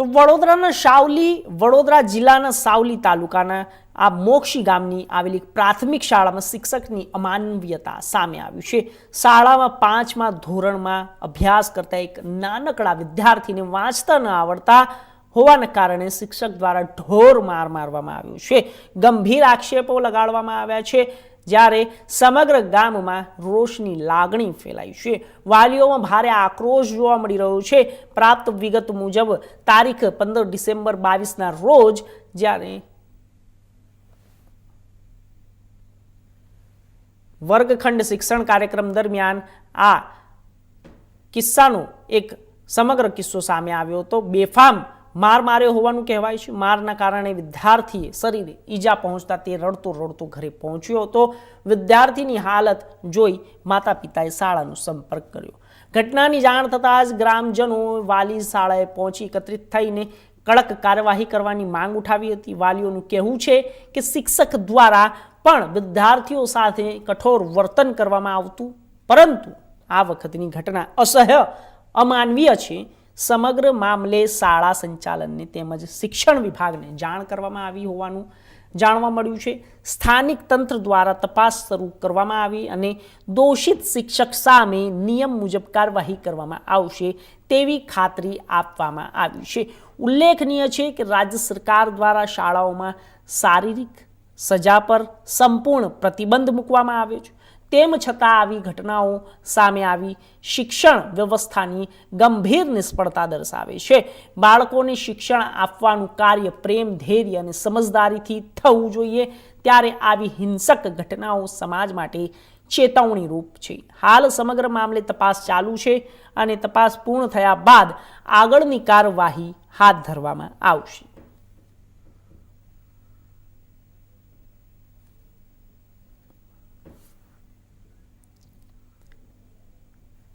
તો વડોદરાના સાવલી, વડોદરા જિલ્લાના સાવલી તાલુકાના આ મોક્ષી ગામની આવેલી પ્રાથમિક શાળામાં શિક્ષકની અમાનવીયતા સામે આવ્યું છે. શાળામાં પાંચમા ધોરણમાં અભ્યાસ કરતા એક નાનકડા વિદ્યાર્થીને વાંચતા ન આવડતા હોવાના કારણે શિક્ષક દ્વારા ઢોર માર મારવામાં આવ્યો છે. ગંભીર આક્ષેપો લગાડવામાં આવ્યા છે. જ્યારે સમગ્ર ગામમાં રોષની લાગણી ફેલાઈ છે. વાલીઓમાં ભારે આક્રોશ જોવા મળી રહ્યો છે. પ્રાપ્ત વિગત મુજબ, તારીખ પંદર ડિસેમ્બર બાવીસના રોજ જ્યારે વર્ગખંડ શિક્ષણ કાર્યક્રમ દરમિયાન આ કિસ્સાનો એક સમગ્ર કિસ્સો સામે આવ્યો હતો. બેફામ માર માર્યો હોવાનું કહેવાય છે. મારના કારણે વિદ્યાર્થીએ શરીરે ઈજા પહોંચતા તે રડતો રડતો ઘરે પહોંચ્યો હતો. વિદ્યાર્થીની હાલત જોઈ માતા પિતાએ શાળાનો સંપર્ક કર્યો. ઘટનાની જાણ થતાં જ ગ્રામજનો વાલી શાળાએ પહોંચી એકત્રિત થઈને કડક કાર્યવાહી કરવાની માંગ ઉઠાવી હતી. વાલીઓનું કહેવું છે કે શિક્ષક દ્વારા પણ વિદ્યાર્થીઓ સાથે કઠોર વર્તન કરવામાં આવતું. પરંતુ આ વખતની ઘટના અસહ્ય, અમાનવીય છે. સમગ્ર મામલે શાળા સંચાલનને તેમજ શિક્ષણ વિભાગને જાણ કરવામાં આવી હોવાનું જાણવા મળ્યું છે. સ્થાનિક તંત્ર દ્વારા તપાસ શરૂ કરવામાં આવી અને દોષિત શિક્ષક સામે નિયમ મુજબ કાર્યવાહી કરવામાં આવશે તેવી ખાતરી આપવામાં આવી છે. ઉલ્લેખનીય છે કે રાજ્ય સરકાર દ્વારા શાળાઓમાં શારીરિક સજા પર સંપૂર્ણ પ્રતિબંધ મૂકવામાં આવ્યો છે. તેમ છતાં આવી ઘટનાઓ સામે આવી શિક્ષણ વ્યવસ્થાની ગંભીર નિષ્ફળતા દર્શાવે છે. બાળકોને શિક્ષણ આપવાનું કાર્ય પ્રેમ, ધૈર્ય અને સમજદારીથી થવું જોઈએ ત્યારે આવી હિંસક ઘટનાઓ સમાજ માટે ચેતવણીરૂપ છે. હાલ સમગ્ર મામલે તપાસ ચાલુ છે અને તપાસ પૂર્ણ થયા બાદ આગળની કાર્યવાહી હાથ ધરવામાં આવશે.